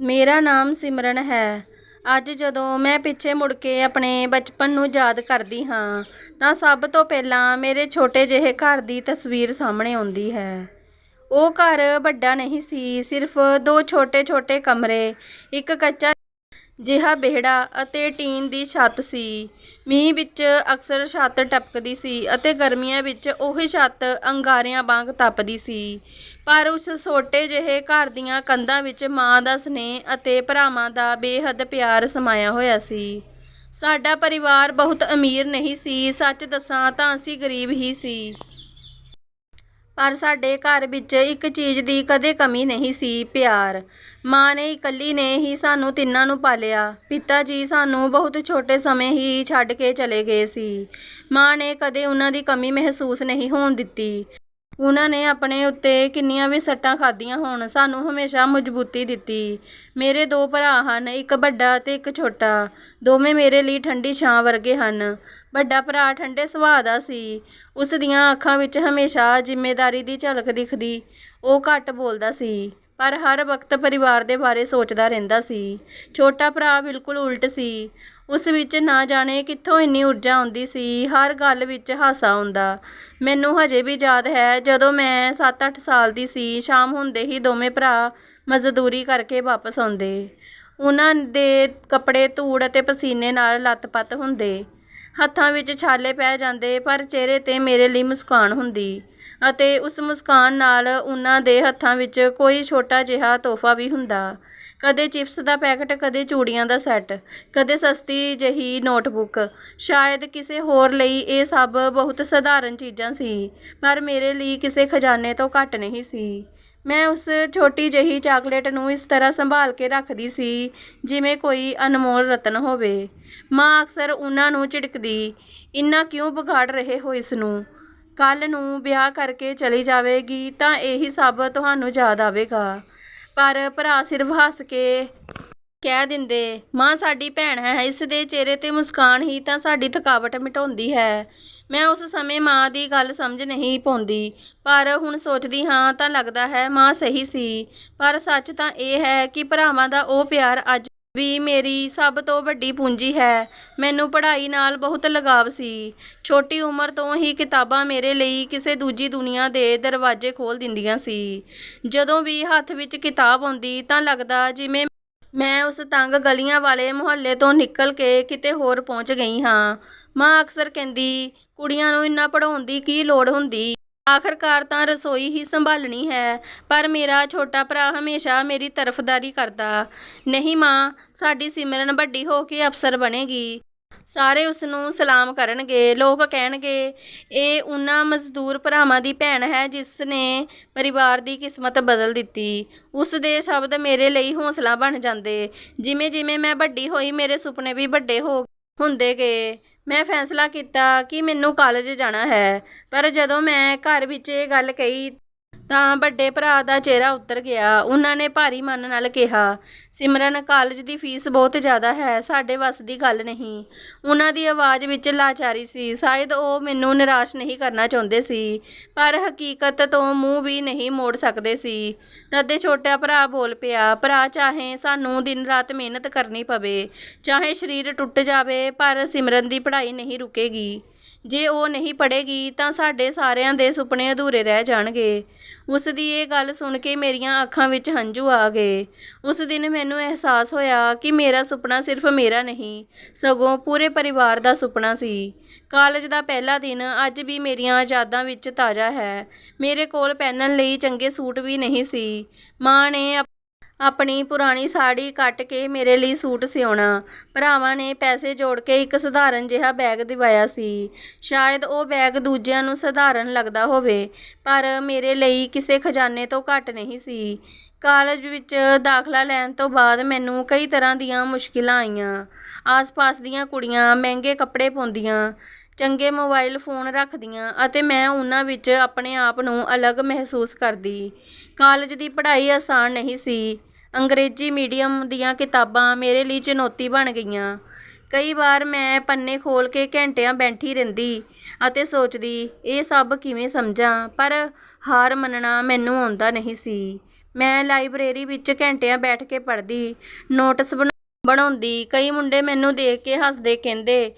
ਮੇਰਾ ਨਾਮ ਸਿਮਰਨ ਹੈ। ਅੱਜ ਜਦੋਂ ਮੈਂ ਪਿੱਛੇ ਮੁੜ ਕੇ ਆਪਣੇ ਬਚਪਨ ਨੂੰ ਯਾਦ ਕਰਦੀ ਹਾਂ, ਤਾਂ ਸਭ ਤੋਂ ਪਹਿਲਾਂ ਮੇਰੇ ਛੋਟੇ ਜਿਹੇ ਘਰ ਦੀ ਤਸਵੀਰ ਸਾਹਮਣੇ ਆਉਂਦੀ ਹੈ। ਉਹ ਘਰ ਵੱਡਾ ਨਹੀਂ ਸੀ, ਸਿਰਫ ਦੋ ਛੋਟੇ-ਛੋਟੇ ਕਮਰੇ, ਇੱਕ ਕੱਚਾ ਜਿਹਾ ਵਿਹੜਾ ਅਤੇ ਟੀਨ ਦੀ ਛੱਤ ਸੀ। ਮੀਂਹ ਵਿੱਚ ਅਕਸਰ ਛੱਤ ਟਪਕਦੀ ਸੀ ਅਤੇ ਗਰਮੀਆਂ ਵਿੱਚ ਉਹੀ ਛੱਤ ਅੰਗਾਰਿਆਂ ਵਾਂਗ ਤਪਦੀ ਸੀ। ਪਰ ਉਸ ਛੋਟੇ ਜਿਹੇ ਘਰ ਦੀਆਂ ਕੰਧਾਂ ਵਿੱਚ ਮਾਂ ਦਾ ਸਨੇਹ ਅਤੇ ਭਰਾਵਾਂ ਦਾ ਬੇਹੱਦ ਪਿਆਰ ਸਮਾਇਆ ਹੋਇਆ ਸੀ। ਸਾਡਾ ਪਰਿਵਾਰ ਬਹੁਤ ਅਮੀਰ ਨਹੀਂ ਸੀ, ਸੱਚ ਦੱਸਾਂ ਤਾਂ ਅਸੀਂ ਗਰੀਬ ਹੀ ਸੀ। ਪਰ ਸਾਡੇ ਘਰ ਵਿੱਚ ਇੱਕ ਚੀਜ਼ ਦੀ ਕਦੇ ਕਮੀ ਨਹੀਂ ਸੀ, ਪਿਆਰ। ਮਾਂ ਨੇ ਇਕੱਲੀ ਨੇ ਹੀ ਸਾਨੂੰ ਤਿੰਨਾਂ ਨੂੰ ਪਾਲਿਆ। ਪਿਤਾ ਜੀ ਸਾਨੂੰ ਬਹੁਤ ਛੋਟੇ ਸਮੇਂ ਹੀ ਛੱਡ ਕੇ ਚਲੇ ਗਏ ਸੀ। ਮਾਂ ਨੇ ਕਦੇ ਉਹਨਾਂ ਦੀ ਕਮੀ ਮਹਿਸੂਸ ਨਹੀਂ ਹੋਣ ਦਿੱਤੀ। ਉਹਨਾਂ ਨੇ ਆਪਣੇ ਉੱਤੇ ਕਿੰਨੀਆਂ ਵੀ ਸੱਟਾਂ ਖਾਧੀਆਂ ਹੋਣ ਸਾਨੂੰ ਹਮੇਸ਼ਾ ਮਜ਼ਬੂਤੀ ਦਿੱਤੀ। ਮੇਰੇ ਦੋ ਭਰਾ ਹਨ, ਇੱਕ ਵੱਡਾ ਅਤੇ ਇੱਕ ਛੋਟਾ। ਦੋਵੇਂ ਮੇਰੇ ਲਈ ਠੰਡੀ ਛਾਂ ਵਰਗੇ ਹਨ। ਵੱਡਾ ਭਰਾ ਠੰਡੇ ਸੁਭਾਅ ਦਾ ਸੀ। ਉਸ ਦੀਆਂ ਅੱਖਾਂ ਵਿੱਚ ਹਮੇਸ਼ਾ ਜ਼ਿੰਮੇਵਾਰੀ ਦੀ ਝਲਕ ਦਿਖਦੀ, ਉਹ ਘੱਟ ਬੋਲਦਾ ਸੀ। ਪਰ ਹਰ ਵਕਤ ਪਰਿਵਾਰ ਦੇ ਬਾਰੇ ਸੋਚਦਾ ਰਹਿੰਦਾ ਸੀ। ਛੋਟਾ ਭਰਾ ਬਿਲਕੁਲ ਉਲਟ ਸੀ। ਉਸ ਵਿੱਚ ਨਾ ਜਾਣੇ ਕਿੱਥੋਂ ਇੰਨੀ ਊਰਜਾ ਆਉਂਦੀ ਸੀ। ਹਰ ਗੱਲ ਵਿੱਚ ਹਾਸਾ ਆਉਂਦਾ। ਮੈਨੂੰ ਹਜੇ ਵੀ ਯਾਦ ਹੈ ਜਦੋਂ ਮੈਂ 7-8 ਸਾਲ ਦੀ ਸੀ, ਸ਼ਾਮ ਹੁੰਦੇ ਹੀ ਦੋਵੇਂ ਭਰਾ ਮਜ਼ਦੂਰੀ ਕਰਕੇ ਵਾਪਸ ਆਉਂਦੇ। ਉਹਨਾਂ ਦੇ ਕੱਪੜੇ ਧੂੜ ਅਤੇ ਪਸੀਨੇ ਨਾਲ ਲੱਤ-ਪੱਤ ਹੁੰਦੇ। ਹੱਥਾਂ ਵਿੱਚ ਛਾਲੇ ਪੈ ਜਾਂਦੇ, ਪਰ ਚਿਹਰੇ ਤੇ ਮੇਰੇ ਲਈ ਮੁਸਕਾਨ ਹੁੰਦੀ। ਅਤੇ ਉਸ ਮੁਸਕਾਨ ਨਾਲ ਉਹਨਾਂ ਦੇ ਹੱਥਾਂ ਵਿੱਚ ਕੋਈ ਛੋਟਾ ਜਿਹਾ ਤੋਹਫਾ ਵੀ ਹੁੰਦਾ। ਕਦੇ ਚਿਪਸ ਦਾ ਪੈਕਟ, ਕਦੇ ਚੂੜੀਆਂ ਦਾ ਸੈੱਟ, ਕਦੇ ਸਸਤੀ ਜਿਹੀ ਨੋਟਬੁੱਕ। ਸ਼ਾਇਦ ਕਿਸੇ ਹੋਰ ਲਈ ਇਹ ਸਭ ਬਹੁਤ ਸਧਾਰਨ ਚੀਜ਼ਾਂ ਸੀ, ਪਰ ਮੇਰੇ ਲਈ ਕਿਸੇ ਖਜ਼ਾਨੇ ਤੋਂ ਘੱਟ ਨਹੀਂ ਸੀ। ਮੈਂ ਉਸ ਛੋਟੀ ਜਿਹੀ ਚਾਕਲੇਟ ਨੂੰ ਇਸ ਤਰ੍ਹਾਂ ਸੰਭਾਲ ਕੇ ਰੱਖਦੀ ਸੀ, ਜਿਵੇਂ ਕੋਈ ਅਨਮੋਲ ਰਤਨ ਹੋਵੇ। ਮਾਂ ਅਕਸਰ ਉਹਨਾਂ ਨੂੰ ਝਿੜਕਦੀ, ਇੰਨਾ ਕਿਉਂ ਵਿਗਾੜ ਰਹੇ ਹੋ ਇਸ ਨੂੰ? ਕੱਲ੍ਹ ਨੂੰ ਵਿਆਹ ਕਰਕੇ ਚਲੀ ਜਾਵੇਗੀ ਤਾਂ ਇਹੀ ਸਭ ਤੁਹਾਨੂੰ ਯਾਦ ਆਵੇਗਾ। ਪਰ ਭਰਾ ਸਿਰਫ ਹੱਸ ਕੇ ਕਹਿ ਦਿੰਦੇ, ਮਾਂ, ਸਾਡੀ ਭੈਣ ਹੈ, ਇਸ ਦੇ ਚਿਹਰੇ ਤੇ ਮੁਸਕਾਨ ਹੀ ਤਾਂ ਸਾਡੀ ਥਕਾਵਟ ਮਿਟਾਉਂਦੀ ਹੈ। ਮੈਂ ਉਸ ਸਮੇਂ ਮਾਂ ਦੀ ਗੱਲ ਸਮਝ ਨਹੀਂ ਪਾਉਂਦੀ, ਪਰ ਹੁਣ ਸੋਚਦੀ ਹਾਂ ਤਾਂ ਲੱਗਦਾ ਹੈ ਮਾਂ ਸਹੀ ਸੀ। ਪਰ ਸੱਚ ਤਾਂ ਇਹ ਹੈ ਕਿ ਭਰਾਵਾਂ ਦਾ ਉਹ ਪਿਆਰ ਅੱਜ ਵੀ ਮੇਰੀ ਸਭ ਤੋਂ ਵੱਡੀ ਪੂੰਜੀ ਹੈ। ਮੈਨੂੰ ਪੜ੍ਹਾਈ ਨਾਲ ਬਹੁਤ ਲਗਾਵ ਸੀ। ਛੋਟੀ ਉਮਰ ਤੋਂ ਹੀ ਕਿਤਾਬਾਂ ਮੇਰੇ ਲਈ ਕਿਸੇ ਦੂਜੀ ਦੁਨੀਆ ਦੇ ਦਰਵਾਜ਼ੇ ਖੋਲ੍ਹ ਦਿੰਦੀਆਂ ਸੀ। ਜਦੋਂ ਵੀ ਹੱਥ ਵਿੱਚ ਕਿਤਾਬ ਆਉਂਦੀ ਤਾਂ ਲੱਗਦਾ ਜਿਵੇਂ ਮੈਂ ਉਸ ਤੰਗ ਗਲੀਆਂ ਵਾਲੇ ਮੁਹੱਲੇ ਤੋਂ ਨਿਕਲ ਕੇ ਕਿਤੇ ਹੋਰ ਪਹੁੰਚ ਗਈ ਹਾਂ। ਮਾਂ ਅਕਸਰ ਕਹਿੰਦੀ, ਕੁੜੀਆਂ ਨੂੰ ਇੰਨਾ ਪੜ੍ਹਾਉਣ ਦੀ ਕੀ ਲੋੜ ਹੁੰਦੀ? ਆਖਰਕਾਰ ਤਾਂ ਰਸੋਈ ਹੀ ਸੰਭਾਲਣੀ ਹੈ, ਪਰ ਮੇਰਾ ਛੋਟਾ ਭਰਾ ਹਮੇਸ਼ਾ ਮੇਰੀ ਤਰਫਦਾਰੀ ਕਰਦਾ। ਨਹੀਂ ਮਾਂ, ਸਾਡੀ ਸਿਮਰਨ ਵੱਡੀ ਹੋ ਕੇ ਅਫਸਰ ਬਣੇਗੀ। ਸਾਰੇ ਉਸ ਨੂੰ ਸਲਾਮ ਕਰਨਗੇ ਲੋਕ ਕਹਿਣਗੇ। ਇਹ ਉਹਨਾਂ ਮਜ਼ਦੂਰ ਭਰਾਵਾਂ ਦੀ ਭੈਣ ਹੈ ਜਿਸ ਨੇ ਪਰਿਵਾਰ ਦੀ ਕਿਸਮਤ ਬਦਲ ਦਿੱਤੀ। ਉਸ ਦੇ ਸ਼ਬਦ ਮੇਰੇ ਲਈ ਹੌਸਲਾ ਬਣ ਜਾਂਦੇ। ਜਿਵੇਂ ਜਿਵੇਂ ਮੈਂ ਵੱਡੀ ਹੋਈ, ਮੇਰੇ ਸੁਪਨੇ ਵੀ ਵੱਡੇ ਹੋ ਹੁੰਦੇ ਗਏ। ਮੈਂ ਫੈਸਲਾ ਕੀਤਾ ਕਿ ਮੈਨੂੰ ਕਾਲਜ ਜਾਣਾ ਹੈ। ਪਰ ਜਦੋਂ ਮੈਂ ਘਰ ਵਿੱਚ ਇਹ ਗੱਲ ਕਹੀ ਤਾਂ ਵੱਡੇ ਭਰਾ ਦਾ ਚਿਹਰਾ ਉਤਰ ਗਿਆ। ਉਹਨਾਂ ਨੇ ਭਾਰੀ ਮਨ ਨਾਲ ਕਿਹਾ, ਸਿਮਰਨ ਕਾਲਜ ਦੀ ਫੀਸ ਬਹੁਤ ਜ਼ਿਆਦਾ ਹੈ, ਸਾਡੇ ਵੱਸ ਦੀ ਗੱਲ ਨਹੀਂ। ਉਹਨਾਂ ਦੀ ਆਵਾਜ਼ ਵਿੱਚ ਲਾਚਾਰੀ ਸੀ। ਸ਼ਾਇਦ ਉਹ ਮੈਨੂੰ ਨਿਰਾਸ਼ ਨਹੀਂ ਕਰਨਾ ਚਾਹੁੰਦੇ ਸੀ, ਪਰ ਹਕੀਕਤ ਤੋਂ ਮੂੰਹ ਵੀ ਨਹੀਂ ਮੋੜ ਸਕਦੇ ਸੀ। ਤਦੇ ਛੋਟਾ ਭਰਾ ਬੋਲ ਪਿਆ, ਭਰਾ, ਚਾਹੇ ਸਾਨੂੰ ਦਿਨ ਰਾਤ ਮਿਹਨਤ ਕਰਨੀ ਪਵੇ, ਚਾਹੇ ਸਰੀਰ ਟੁੱਟ ਜਾਵੇ, ਪਰ ਸਿਮਰਨ ਦੀ ਪੜ੍ਹਾਈ ਨਹੀਂ ਰੁਕੇਗੀ। ਜੇ ਉਹ ਨਹੀਂ ਪੜ੍ਹੇਗੀ ਤਾਂ ਸਾਡੇ ਸਾਰਿਆਂ ਦੇ ਸੁਪਨੇ ਅਧੂਰੇ ਰਹਿ ਜਾਣਗੇ। ਉਸ ਦੀ ਇਹ ਗੱਲ ਸੁਣ ਕੇ ਮੇਰੀਆਂ ਅੱਖਾਂ ਵਿੱਚ ਹੰਝੂ ਆ ਗਏ। ਉਸ ਦਿਨ ਮੈਨੂੰ ਅਹਿਸਾਸ ਹੋਇਆ ਕਿ ਮੇਰਾ ਸੁਪਨਾ ਸਿਰਫ ਮੇਰਾ ਨਹੀਂ, ਸਗੋਂ ਪੂਰੇ ਪਰਿਵਾਰ ਦਾ ਸੁਪਨਾ ਸੀ। ਕਾਲਜ ਦਾ ਪਹਿਲਾ ਦਿਨ ਅੱਜ ਵੀ ਮੇਰੀਆਂ ਯਾਦਾਂ ਵਿੱਚ ਤਾਜ਼ਾ ਹੈ। ਮੇਰੇ ਕੋਲ ਪਹਿਨਣ ਲਈ ਚੰਗੇ ਸੂਟ ਵੀ ਨਹੀਂ ਸੀ। ਮਾਂ ਨੇ ਆਪਣੀ ਪੁਰਾਣੀ ਸਾੜੀ ਕੱਟ ਕੇ ਮੇਰੇ ਲਈ ਸੂਟ ਸਿਉਣਾ। ਭਰਾਵਾਂ ਨੇ ਪੈਸੇ ਜੋੜ ਕੇ ਇੱਕ ਸਧਾਰਨ ਜਿਹਾ ਬੈਗ ਦਿਵਾਇਆ ਸੀ। ਸ਼ਾਇਦ ਉਹ ਬੈਗ ਦੂਜਿਆਂ ਨੂੰ ਸਧਾਰਨ ਲੱਗਦਾ ਹੋਵੇ, ਪਰ ਮੇਰੇ ਲਈ ਕਿਸੇ ਖਜ਼ਾਨੇ ਤੋਂ ਘੱਟ ਨਹੀਂ ਸੀ। ਕਾਲਜ ਵਿੱਚ ਦਾਖਲਾ ਲੈਣ ਤੋਂ ਬਾਅਦ ਮੈਨੂੰ ਕਈ ਤਰ੍ਹਾਂ ਦੀਆਂ ਮੁਸ਼ਕਿਲਾਂ ਆਈਆਂ। ਆਸ-ਪਾਸ ਦੀਆਂ ਕੁੜੀਆਂ, ਮਹਿੰਗੇ ਕੱਪੜੇ ਪਾਉਂਦੀਆਂ ਚੰਗੇ ਮੋਬਾਈਲ ਫੋਨ ਰੱਖਦੀਆਂ ਅਤੇ ਮੈਂ ਉਹਨਾਂ ਵਿੱਚ ਆਪਣੇ ਆਪ ਨੂੰ ਅਲੱਗ ਮਹਿਸੂਸ ਕਰਦੀ। ਕਾਲਜ ਦੀ ਪੜ੍ਹਾਈ ਆਸਾਨ ਨਹੀਂ ਸੀ। ਅੰਗਰੇਜ਼ੀ ਮੀਡੀਅਮ ਦੀਆਂ ਕਿਤਾਬਾਂ ਮੇਰੇ ਲਈ ਚੁਣੌਤੀ ਬਣ ਗਈਆਂ। ਕਈ ਵਾਰ ਮੈਂ ਪੰਨੇ ਖੋਲ ਕੇ ਘੰਟਿਆਂ ਬੈਠੀ ਰਹਿੰਦੀ ਅਤੇ ਸੋਚਦੀ, ਇਹ ਸਭ ਕਿਵੇਂ ਸਮਝਾਂ? ਪਰ ਹਾਰ ਮੰਨਣਾ ਮੈਨੂੰ ਆਉਂਦਾ ਨਹੀਂ ਸੀ। ਮੈਂ ਲਾਇਬ੍ਰੇਰੀ ਵਿੱਚ ਘੰਟਿਆਂ ਬੈਠ ਕੇ ਪੜ੍ਹਦੀ, ਨੋਟਸ ਬਣਾ- ਬਣਾਉਂਦੀ। ਕਈ ਮੁੰਡੇ ਮੈਨੂੰ ਦੇਖ ਕੇ ਹੱਸਦੇ, ਕਹਿੰਦੇ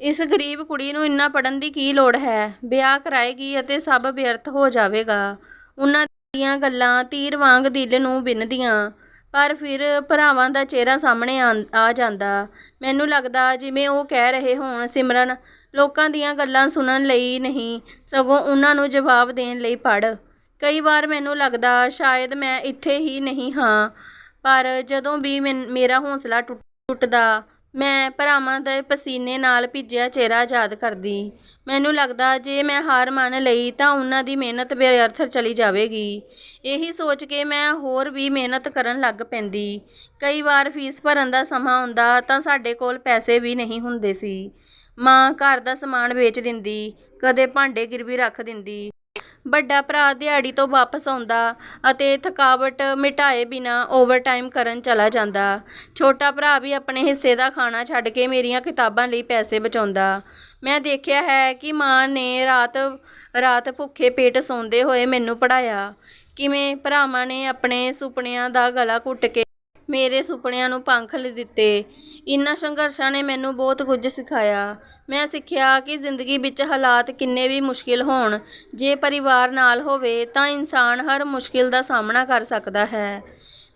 ਇਸ ਗਰੀਬ ਕੁੜੀ ਨੂੰ ਇੰਨਾ ਪੜ੍ਹਨ ਦੀ ਕੀ ਲੋੜ ਹੈ? ਵਿਆਹ ਕਰਾਏਗੀ ਅਤੇ ਸਭ ਵਿਅਰਥ ਹੋ ਜਾਵੇਗਾ। ਉਹਨਾਂ ਦੀਆਂ ਗੱਲਾਂ ਤੀਰ ਵਾਂਗ ਦਿਲ ਨੂੰ ਬਿੰਨਦੀਆਂ, ਪਰ ਫਿਰ ਭਰਾਵਾਂ ਦਾ ਚਿਹਰਾ ਸਾਹਮਣੇ ਆਂ- ਆ ਜਾਂਦਾ। ਮੈਨੂੰ ਲੱਗਦਾ ਜਿਵੇਂ ਉਹ ਕਹਿ ਰਹੇ ਹੋਣ, ਸਿਮਰਨ, ਲੋਕਾਂ ਦੀਆਂ ਗੱਲਾਂ ਸੁਣਨ ਲਈ ਨਹੀਂ, ਸਗੋਂ ਉਹਨਾਂ ਨੂੰ ਜਵਾਬ ਦੇਣ ਲਈ ਪੜ੍ਹ। ਕਈ ਵਾਰ ਮੈਨੂੰ ਲੱਗਦਾ ਸ਼ਾਇਦ ਮੈਂ ਇੱਥੇ ਹੀ ਨਹੀਂ ਹਾਂ, ਪਰ ਜਦੋਂ ਵੀ ਮੈਨ- ਮੇਰਾ ਹੌਸਲਾ ਟੁੱਟ- ਟੁੱਟਦਾ ਮੈਂ ਭਰਾਵਾਂ ਦੇ ਪਸੀਨੇ ਨਾਲ ਭਿੱਜਿਆ ਚਿਹਰਾ ਯਾਦ ਕਰਦੀ। ਮੈਨੂੰ ਲੱਗਦਾ ਜੇ ਮੈਂ ਹਾਰ ਮੰਨ ਲਈ ਤਾਂ ਉਹਨਾਂ ਦੀ ਮਿਹਨਤ ਬੇਅਰਥ ਚਲੀ ਜਾਵੇਗੀ। ਇਹੀ ਸੋਚ ਕੇ ਮੈਂ ਹੋਰ ਵੀ ਮਿਹਨਤ ਕਰਨ ਲੱਗ ਪੈਂਦੀ। ਕਈ ਵਾਰ ਫੀਸ ਭਰਨ ਦਾ ਸਮਾਂ ਆਉਂਦਾ ਤਾਂ ਸਾਡੇ ਕੋਲ ਪੈਸੇ ਵੀ ਨਹੀਂ ਹੁੰਦੇ ਸੀ। ਮਾਂ ਘਰ ਦਾ ਸਮਾਨ ਵੇਚ ਦਿੰਦੀ, ਕਦੇ ਭਾਂਡੇ ਗਿਰਵੀ ਰੱਖ ਦਿੰਦੀ। ਵੱਡਾ ਭਰਾ ਦਿਹਾੜੀ ਤੋਂ ਵਾਪਸ ਆਉਂਦਾ ਅਤੇ ਥਕਾਵਟ ਮਿਟਾਏ ਬਿਨਾ ਓਵਰਟਾਈਮ ਕਰਨ ਚਲਾ ਜਾਂਦਾ। ਛੋਟਾ ਭਰਾ ਵੀ ਆਪਣੇ ਹਿੱਸੇ ਦਾ ਖਾਣਾ ਛੱਡ ਕੇ ਮੇਰੀਆਂ ਕਿਤਾਬਾਂ ਲਈ ਪੈਸੇ ਬਚਾਉਂਦਾ। ਮੈਂ ਦੇਖਿਆ ਹੈ ਕਿ ਮਾਂ ਨੇ ਰਾਤ ਰਾਤ ਭੁੱਖੇ ਪੇਟ ਸੌਂਦੇ ਹੋਏ ਮੈਨੂੰ ਪੜਾਇਆ ਕਿਵੇਂ ਭਰਾਵਾਂ ਨੇ ਆਪਣੇ ਸੁਪਨਿਆਂ ਦਾ ਗਲਾ ਘੁੱਟ ਕੇ ਮੇਰੇ ਸੁਪਨਿਆਂ ਨੂੰ ਪੰਖ ਦਿੱਤੇ। ਇਨ੍ਹਾਂ ਸੰਘਰਸ਼ਾਂ ਨੇ ਮੈਨੂੰ ਬਹੁਤ ਕੁਝ ਸਿਖਾਇਆ। ਮੈਂ ਸਿੱਖਿਆ ਕਿ ਜ਼ਿੰਦਗੀ ਵਿੱਚ ਹਾਲਾਤ ਕਿੰਨੇ ਵੀ ਮੁਸ਼ਕਿਲ ਹੋਣ, ਜੇ ਪਰਿਵਾਰ ਨਾਲ ਹੋਵੇ ਤਾਂ ਇਨਸਾਨ ਹਰ ਮੁਸ਼ਕਿਲ ਦਾ ਸਾਹਮਣਾ ਕਰ ਸਕਦਾ ਹੈ।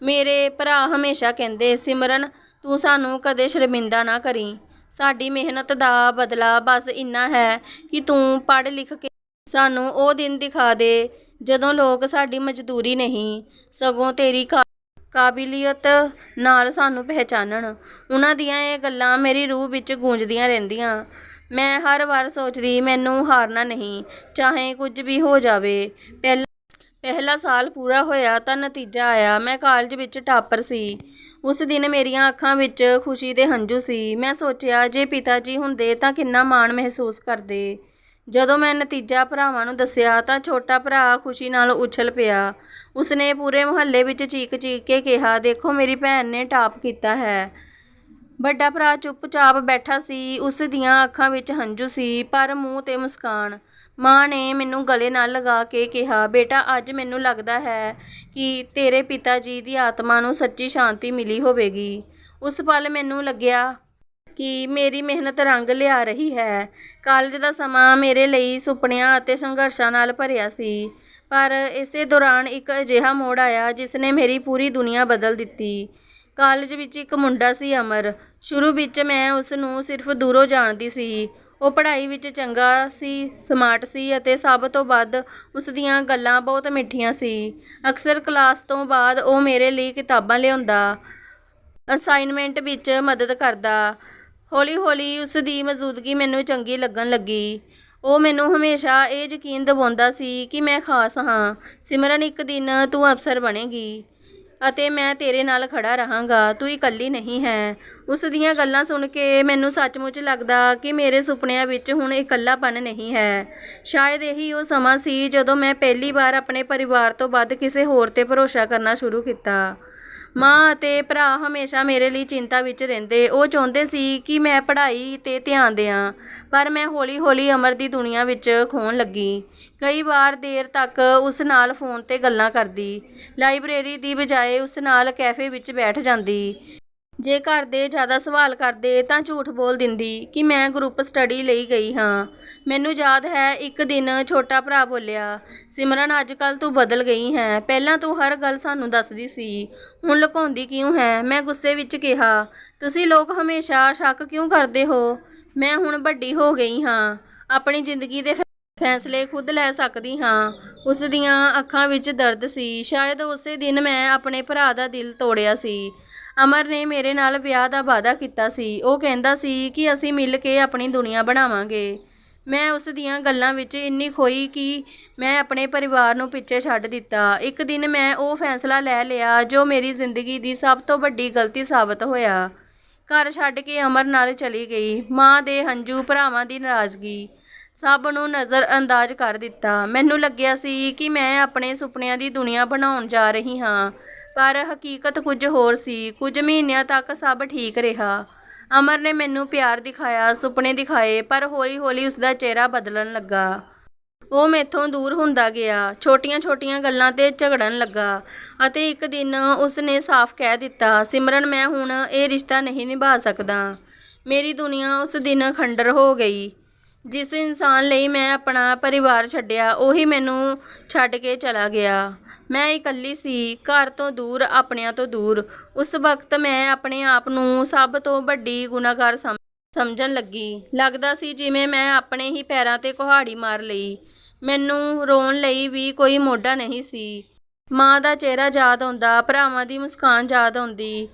ਮੇਰੇ ਭਰਾ ਹਮੇਸ਼ਾ ਕਹਿੰਦੇ, ਸਿਮਰਨ, ਤੂੰ ਸਾਨੂੰ ਕਦੇ ਸ਼ਰਮਿੰਦਾ ਨਾ ਕਰੀ। ਸਾਡੀ ਮਿਹਨਤ ਦਾ ਬਦਲਾ ਬਸ ਇੰਨਾ ਹੈ ਕਿ ਤੂੰ ਪੜ੍ਹ ਲਿਖ ਕੇ ਸਾਨੂੰ ਉਹ ਦਿਨ ਦਿਖਾ ਦੇ, ਜਦੋਂ ਲੋਕ ਸਾਡੀ ਮਜ਼ਦੂਰੀ ਨਹੀਂ, ਸਗੋਂ ਤੇਰੀ ਕਾ ਕਾਬਲੀਅਤ ਨਾਲ ਸਾਨੂੰ ਪਹਿਚਾਨਣ। ਉਹਨਾਂ ਦੀਆਂ ਇਹ ਗੱਲਾਂ ਮੇਰੀ ਰੂਹ ਵਿੱਚ ਗੂੰਜਦੀਆਂ ਰਹਿੰਦੀਆਂ। ਮੈਂ ਹਰ ਵਾਰ ਸੋਚਦੀ, ਮੈਨੂੰ ਹਾਰਨਾ ਨਹੀਂ, ਚਾਹੇ ਕੁਝ ਵੀ ਹੋ ਜਾਵੇ। ਪਹਿਲਾ ਪਹਿਲਾ ਸਾਲ ਪੂਰਾ ਹੋਇਆ ਤਾਂ ਨਤੀਜਾ ਆਇਆ। ਮੈਂ ਕਾਲਜ ਵਿੱਚ ਟਾਪਰ ਸੀ। ਉਸ ਦਿਨ ਮੇਰੀਆਂ ਅੱਖਾਂ ਵਿੱਚ ਖੁਸ਼ੀ ਦੇ ਹੰਝੂ ਸੀ। ਮੈਂ ਸੋਚਿਆ, ਜੇ ਪਿਤਾ ਜੀ ਹੁੰਦੇ ਤਾਂ ਕਿੰਨਾ ਮਾਣ ਮਹਿਸੂਸ ਕਰਦੇ। ਜਦੋਂ ਮੈਂ ਨਤੀਜਾ ਭਰਾਵਾਂ ਨੂੰ ਦੱਸਿਆ ਤਾਂ ਛੋਟਾ ਭਰਾ ਖੁਸ਼ੀ ਨਾਲ ਉਛਲ ਪਿਆ। ਉਸਨੇ ਪੂਰੇ ਮੁਹੱਲੇ ਵਿੱਚ ਚੀਕ-ਚੀਕ ਕੇ ਕਿਹਾ, ਦੇਖੋ, ਮੇਰੀ ਭੈਣ ਨੇ ਟਾਪ ਕੀਤਾ ਹੈ। ਵੱਡਾ ਭਰਾ ਚੁੱਪਚਾਪ ਬੈਠਾ ਸੀ। ਉਸ ਦੀਆਂ ਅੱਖਾਂ ਵਿੱਚ ਹੰਝੂ ਸੀ, ਪਰ ਮੂੰਹ ਤੇ ਮੁਸਕਾਨ। ਮਾਂ ਨੇ ਮੈਨੂੰ ਗਲੇ ਨਾਲ ਲਗਾ ਕੇ ਕਿਹਾ, ਬੇਟਾ, ਅੱਜ ਮੈਨੂੰ ਲੱਗਦਾ ਹੈ ਕਿ ਤੇਰੇ ਪਿਤਾ ਜੀ ਦੀ ਆਤਮਾ ਨੂੰ ਸੱਚੀ ਸ਼ਾਂਤੀ ਮਿਲੀ ਹੋਵੇਗੀ। ਉਸ ਪਲ ਮੈਨੂੰ ਲੱਗਿਆ ਕਿ ਮੇਰੀ ਮਿਹਨਤ ਰੰਗ ਲਿਆ ਰਹੀ ਹੈ। ਕਾਲਜ ਦਾ ਸਮਾਂ ਮੇਰੇ ਲਈ ਸੁਪਨਿਆਂ ਅਤੇ ਸੰਘਰਸ਼ਾਂ ਨਾਲ ਭਰਿਆ ਸੀ। ਪਰ ਇਸੇ ਦੌਰਾਨ ਇੱਕ ਅਜਿਹਾ ਮੋੜ ਆਇਆ ਜਿਸ ਨੇ ਮੇਰੀ ਪੂਰੀ ਦੁਨੀਆ ਬਦਲ ਦਿੱਤੀ। ਕਾਲਜ ਵਿੱਚ ਇੱਕ ਮੁੰਡਾ ਸੀ ਅਮਰ। ਸ਼ੁਰੂ ਵਿੱਚ ਮੈਂ ਉਸ ਨੂੰ ਸਿਰਫ ਦੂਰੋਂ ਜਾਣਦੀ ਸੀ। ਉਹ ਪੜ੍ਹਾਈ ਵਿੱਚ ਚੰਗਾ ਸੀ, ਸਮਾਰਟ ਸੀ ਅਤੇ ਸਭ ਤੋਂ ਵੱਧ ਉਸ ਦੀਆਂ ਗੱਲਾਂ ਬਹੁਤ ਮਿੱਠੀਆਂ ਸੀ। ਅਕਸਰ ਕਲਾਸ ਤੋਂ ਬਾਅਦ ਉਹ ਮੇਰੇ ਲਈ ਕਿਤਾਬਾਂ ਲਿਆਉਂਦਾ, ਅਸਾਈਨਮੈਂਟ ਵਿੱਚ ਮਦਦ ਕਰਦਾ ਹੌਲੀ-ਹੌਲੀ ਉਸ ਦੀ ਮੌਜੂਦਗੀ ਮੈਨੂੰ ਚੰਗੀ ਲੱਗਣ ਲੱਗੀ। ਉਹ ਮੈਨੂੰ ਹਮੇਸ਼ਾ ਇਹ ਯਕੀਨ ਦਿਵਾਉਂਦਾ ਸੀ ਕਿ ਮੈਂ ਖਾਸ ਹਾਂ। ਸਿਮਰਨ, ਇੱਕ ਦਿਨ ਤੂੰ ਅਫਸਰ ਬਣੇਗੀ ਅਤੇ ਮੈਂ ਤੇਰੇ ਨਾਲ ਖੜਾ ਰਹਾਂਗਾ। ਤੂੰ ਇਕੱਲੀ ਨਹੀਂ ਹੈ। ਉਸ ਦੀਆਂ ਗੱਲਾਂ ਸੁਣ ਕੇ ਮੈਨੂੰ ਸੱਚਮੁੱਚ ਲੱਗਦਾ ਕਿ ਮੇਰੇ ਸੁਪਨਿਆਂ ਵਿੱਚ ਹੁਣ ਇਕੱਲਾਪਨ ਨਹੀਂ ਹੈ। ਸ਼ਾਇਦ ਇਹੀ ਉਹ ਸਮਾਂ ਸੀ ਜਦੋਂ ਮੈਂ ਪਹਿਲੀ ਵਾਰ ਆਪਣੇ ਪਰਿਵਾਰ ਤੋਂ ਵੱਧ ਕਿਸੇ ਹੋਰ ਤੇ ਭਰੋਸਾ ਕਰਨਾ ਸ਼ੁਰੂ ਕੀਤਾ। ਮਾਂ ਅਤੇ ਭਰਾ ਹਮੇਸ਼ਾ ਮੇਰੇ ਲਈ ਚਿੰਤਾ ਵਿੱਚ ਰਹਿੰਦੇ। ਉਹ ਚਾਹੁੰਦੇ ਸੀ ਕਿ ਮੈਂ ਪੜ੍ਹਾਈ ਤੇ ਧਿਆਨ ਦਿਆਂ, ਪਰ ਮੈਂ ਹੌਲੀ-ਹੌਲੀ ਅਮਰ ਦੀ ਦੁਨੀਆ ਵਿੱਚ ਖੋਣ ਲੱਗੀ। ਕਈ ਵਾਰ ਦੇਰ ਤੱਕ ਉਸ ਨਾਲ ਫੋਨ ਤੇ ਗੱਲਾਂ ਕਰਦੀ। ਲਾਇਬ੍ਰੇਰੀ ਦੀ ਬਜਾਏ ਉਸ ਨਾਲ ਕੈਫੇ ਵਿੱਚ ਬੈਠ ਜਾਂਦੀ। ਜੇ ਘਰ ਦੇ ਜ਼ਿਆਦਾ ਸਵਾਲ ਕਰਦੇ ਤਾਂ ਝੂਠ ਬੋਲ ਦਿੰਦੀ ਕਿ ਮੈਂ ਗਰੁੱਪ ਸਟੱਡੀ ਲਈ ਗਈ ਹਾਂ। ਮੈਨੂੰ ਯਾਦ ਹੈ ਇੱਕ ਦਿਨ ਛੋਟਾ ਭਰਾ ਬੋਲਿਆ, ਸਿਮਰਨ ਅੱਜ ਕੱਲ ਤੂੰ ਬਦਲ ਗਈ ਹੈ। ਪਹਿਲਾਂ ਤੂੰ ਹਰ ਗੱਲ ਸਾਨੂੰ ਦੱਸਦੀ ਸੀ। ਹੁਣ ਲੁਕਾਉਂਦੀ ਕਿਉਂ ਹੈ? ਮੈਂ ਗੁੱਸੇ ਵਿੱਚ ਕਿਹਾ, ਤੁਸੀਂ ਲੋਕ ਹਮੇਸ਼ਾ ਸ਼ੱਕ ਕਿਉਂ ਕਰਦੇ ਹੋ? ਮੈਂ ਹੁਣ ਵੱਡੀ ਹੋ ਗਈ ਹਾਂ। ਆਪਣੀ ਜ਼ਿੰਦਗੀ ਦੇ ਫੈ- ਫੈਸਲੇ ਖੁਦ ਲੈ ਸਕਦੀ ਹਾਂ। ਉਸ ਦੀਆਂ ਅੱਖਾਂ ਵਿੱਚ ਦਰਦ ਸੀ। ਸ਼ਾਇਦ ਉਸੇ ਦਿਨ ਮੈਂ ਆਪਣੇ ਭਰਾ ਦਾ ਦਿਲ ਤੋੜਿਆ ਸੀ। ਅਮਰ ਨੇ ਮੇਰੇ ਨਾਲ ਵਿਆਹ ਦਾ ਵਾਅਦਾ ਕੀਤਾ ਸੀ। ਉਹ ਕਹਿੰਦਾ ਸੀ ਕਿ ਅਸੀਂ ਮਿਲ ਕੇ ਆਪਣੀ ਦੁਨੀਆ ਬਣਾਵਾਂਗੇ। ਮੈਂ ਉਸ ਦੀਆਂ ਗੱਲਾਂ ਵਿੱਚ ਇੰਨੀ ਖੋਈ ਕਿ ਮੈਂ ਆਪਣੇ ਪਰਿਵਾਰ ਨੂੰ ਪਿੱਛੇ ਛੱਡ ਦਿੱਤਾ। ਇੱਕ ਦਿਨ ਮੈਂ ਉਹ ਫੈਸਲਾ ਲੈ ਲਿਆ ਜੋ ਮੇਰੀ ਜ਼ਿੰਦਗੀ ਦੀ ਸਭ ਤੋਂ ਵੱਡੀ ਗਲਤੀ ਸਾਬਤ ਹੋਇਆ। ਘਰ ਛੱਡ ਕੇ ਅਮਰ ਨਾਲ ਚਲੀ ਗਈ। ਮਾਂ ਦੇ ਹੰਝੂ ਭਰਾਵਾਂ ਦੀ ਨਾਰਾਜ਼ਗੀ ਸਭ ਨੂੰ ਨਜ਼ਰ ਅੰਦਾਜ਼ ਕਰ ਦਿੱਤਾ। ਮੈਨੂੰ ਲੱਗਿਆ ਸੀ ਕਿ ਮੈਂ ਆਪਣੇ ਸੁਪਨਿਆਂ ਦੀ ਦੁਨੀਆ ਬਣਾਉਣ ਜਾ ਰਹੀ ਹਾਂ। ਪਰ ਹਕੀਕਤ ਕੁਝ ਹੋਰ ਸੀ। ਕੁਝ ਮਹੀਨਿਆਂ ਤੱਕ ਸਭ ਠੀਕ ਰਿਹਾ। ਅਮਰ ਨੇ ਮੈਨੂੰ ਪਿਆਰ ਦਿਖਾਇਆ, ਸੁਪਨੇ ਦਿਖਾਏ, ਪਰ ਹੌਲੀ-ਹੌਲੀ ਉਸ ਦਾ ਚਿਹਰਾ ਬਦਲਣ ਲੱਗਾ। ਉਹ ਮੇਥੋਂ ਦੂਰ ਹੁੰਦਾ ਗਿਆ, ਛੋਟੀਆਂ-ਛੋਟੀਆਂ ਗੱਲਾਂ ਤੇ ਝਗੜਨ ਲੱਗਾ ਅਤੇ ਇੱਕ ਦਿਨ ਉਸ ਨੇ ਸਾਫ਼ ਕਹਿ ਦਿੱਤਾ, ਸਿਮਰਨ, ਮੈਂ ਹੁਣ ਇਹ ਰਿਸ਼ਤਾ ਨਹੀਂ ਨਿਭਾ ਸਕਦਾ। ਮੇਰੀ ਦੁਨੀਆ ਉਸ ਦਿਨ ਖੰਡਰ ਹੋ ਗਈ। ਜਿਸ ਇਨਸਾਨ ਲਈ ਮੈਂ ਆਪਣਾ ਪਰਿਵਾਰ ਛੱਡਿਆ, ਉਹੀ ਮੈਨੂੰ ਛੱਡ ਕੇ ਚਲਾ ਗਿਆ। ਮੈਂ ਇਕੱਲੀ ਸੀ, ਘਰ ਤੋਂ ਦੂਰ, ਆਪਣਿਆਂ ਤੋਂ ਦੂਰ। ਉਸ ਵਕਤ ਮੈਂ ਆਪਣੇ ਆਪ ਨੂੰ ਸਭ ਤੋਂ ਵੱਡੀ ਗੁਨਾਹਗਾਰ ਸਮਝਣ ਲੱਗੀ। ਲੱਗਦਾ ਸੀ ਜਿਵੇਂ ਮੈਂ ਆਪਣੇ ਹੀ ਪੈਰਾਂ ਤੇ ਕੁਹਾੜੀ ਮਾਰ ਲਈ। ਮੈਨੂੰ ਰੋਣ ਲਈ ਵੀ ਕੋਈ ਮੋਢਾ ਨਹੀਂ ਸੀ। ਮਾਂ ਦਾ ਚਿਹਰਾ ਯਾਦ ਆਉਂਦਾ, ਭਰਾਵਾਂ ਦੀ ਮੁਸਕਾਨ ਯਾਦ ਆਉਂਦੀ।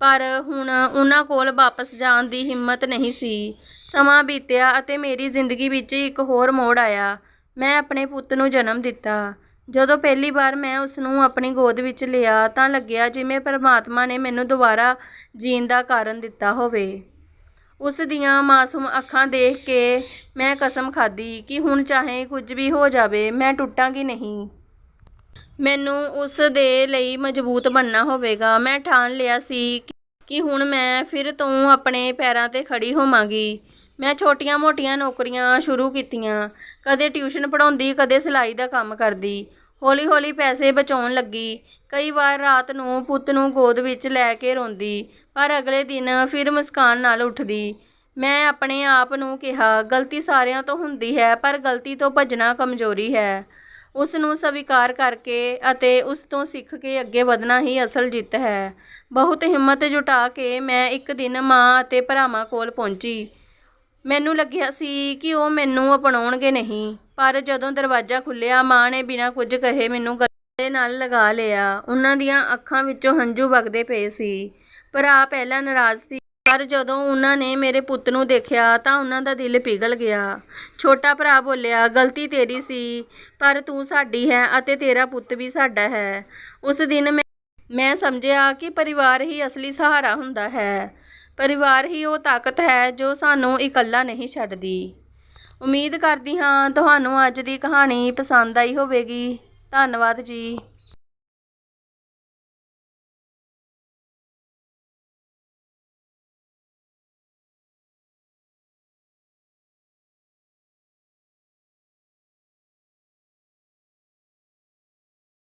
ਪਰ ਹੁਣ ਉਹਨਾਂ ਕੋਲ ਵਾਪਸ ਜਾਣ ਦੀ ਹਿੰਮਤ ਨਹੀਂ ਸੀ। ਸਮਾਂ ਬੀਤਿਆ ਅਤੇ ਮੇਰੀ ਜ਼ਿੰਦਗੀ ਵਿੱਚ ਇੱਕ ਹੋਰ ਮੋੜ ਆਇਆ। ਮੈਂ ਆਪਣੇ ਪੁੱਤ ਨੂੰ ਜਨਮ ਦਿੱਤਾ। ਜਦੋਂ ਪਹਿਲੀ ਵਾਰ ਮੈਂ ਉਸ ਨੂੰ ਆਪਣੀ ਗੋਦ ਵਿੱਚ ਲਿਆ ਤਾਂ ਲੱਗਿਆ ਜਿਵੇਂ ਪਰਮਾਤਮਾ ਨੇ ਮੈਨੂੰ ਦੁਬਾਰਾ ਜੀਣ ਦਾ ਕਾਰਨ ਦਿੱਤਾ ਹੋਵੇ। ਉਸ ਦੀਆਂ ਮਾਸੂਮ ਅੱਖਾਂ ਦੇਖ ਕੇ ਮੈਂ ਕਸਮ ਖਾਧੀ ਕਿ ਹੁਣ ਚਾਹੇ ਕੁਝ ਵੀ ਹੋ ਜਾਵੇ, ਮੈਂ ਟੁੱਟਾਂਗੀ ਨਹੀਂ। ਮੈਨੂੰ ਉਸ ਦੇ ਲਈ ਮਜ਼ਬੂਤ ਬਣਨਾ ਹੋਵੇਗਾ। ਮੈਂ ਠਾਣ ਲਿਆ ਸੀ ਕਿ- ਕਿ ਹੁਣ ਮੈਂ ਫਿਰ ਤੋਂ ਆਪਣੇ ਪੈਰਾਂ ਤੇ ਖੜੀ ਹੋਵਾਂਗੀ। ਮੈਂ ਛੋਟੀਆਂ-ਮੋਟੀਆਂ ਨੌਕਰੀਆਂ ਸ਼ੁਰੂ ਕੀਤੀਆਂ। ਕਦੇ ਟਿਊਸ਼ਨ ਪੜਾਉਂਦੀ ਕਦੇ ਸਿਲਾਈ ਦਾ ਕੰਮ ਕਰਦੀ। ਹੌਲੀ-ਹੌਲੀ ਪੈਸੇ ਬਚਾਉਣ ਲੱਗੀ। ਕਈ ਵਾਰ ਰਾਤ ਨੂੰ ਪੁੱਤ ਨੂੰ ਗੋਦ ਵਿੱਚ ਲੈ ਕੇ ਰੋਂਦੀ, ਪਰ ਅਗਲੇ ਦਿਨ ਫਿਰ ਮੁਸਕਾਨ ਨਾਲ ਉੱਠਦੀ। ਮੈਂ ਆਪਣੇ ਆਪ ਨੂੰ ਕਿਹਾ, ਗਲਤੀ ਸਾਰਿਆਂ ਤੋਂ ਹੁੰਦੀ ਹੈ, ਪਰ ਗਲਤੀ ਤੋਂ ਭੱਜਣਾ ਕਮਜ਼ੋਰੀ ਹੈ। ਉਸ ਨੂੰ ਸਵੀਕਾਰ ਕਰਕੇ ਅਤੇ ਉਸ ਤੋਂ ਸਿੱਖ ਕੇ ਅੱਗੇ ਵਧਣਾ ਹੀ ਅਸਲ ਜਿੱਤ ਹੈ। ਬਹੁਤ ਹਿੰਮਤ ਜੁਟਾ ਕੇ ਮੈਂ ਇੱਕ ਦਿਨ ਮਾਂ ਅਤੇ ਭਰਾਵਾਂ ਕੋਲ ਪਹੁੰਚੀ। ਮੈਨੂੰ ਲੱਗਿਆ ਸੀ ਕਿ ਉਹ ਮੈਨੂੰ ਅਪਣਾਉਣਗੇ ਨਹੀਂ, ਪਰ ਜਦੋਂ ਦਰਵਾਜ਼ਾ ਖੁੱਲ੍ਹਿਆ ਮਾਂ ਨੇ ਬਿਨਾਂ ਕੁਝ ਕਹੇ ਮੈਨੂੰ ਗਲੇ ਨਾਲ ਲਗਾ ਲਿਆ। ਉਹਨਾਂ ਦੀਆਂ ਅੱਖਾਂ ਵਿੱਚੋਂ ਹੰਝੂ ਵਗਦੇ ਪਏ ਸੀ। ਭਰਾ ਪਹਿਲਾਂ ਨਾਰਾਜ਼ ਸੀ, ਪਰ ਜਦੋਂ ਉਹਨਾਂ ਨੇ ਮੇਰੇ ਪੁੱਤ ਨੂੰ ਦੇਖਿਆ ਤਾਂ ਉਹਨਾਂ ਦਾ ਦਿਲ ਪਿਘਲ ਗਿਆ। ਛੋਟਾ ਭਰਾ ਬੋਲਿਆ, ਗਲਤੀ ਤੇਰੀ ਸੀ, ਪਰ ਤੂੰ ਸਾਡੀ ਹੈ ਅਤੇ ਤੇਰਾ ਪੁੱਤ ਵੀ ਸਾਡਾ ਹੈ। ਉਸ ਦਿਨ ਮੈਂ ਮੈਂ ਸਮਝਿਆ ਕਿ ਪਰਿਵਾਰ ਹੀ ਅਸਲੀ ਸਹਾਰਾ ਹੁੰਦਾ ਹੈ। ਪਰਿਵਾਰ ਹੀ ਉਹ ਤਾਕਤ ਹੈ ਜੋ ਸਾਨੂੰ ਇਕੱਲਾ ਨਹੀਂ ਛੱਡਦੀ। ਉਮੀਦ ਕਰਦੀ ਹਾਂ ਤੁਹਾਨੂੰ ਅੱਜ ਦੀ ਕਹਾਣੀ ਪਸੰਦ ਆਈ ਹੋਵੇਗੀ। ਧੰਨਵਾਦ ਜੀ।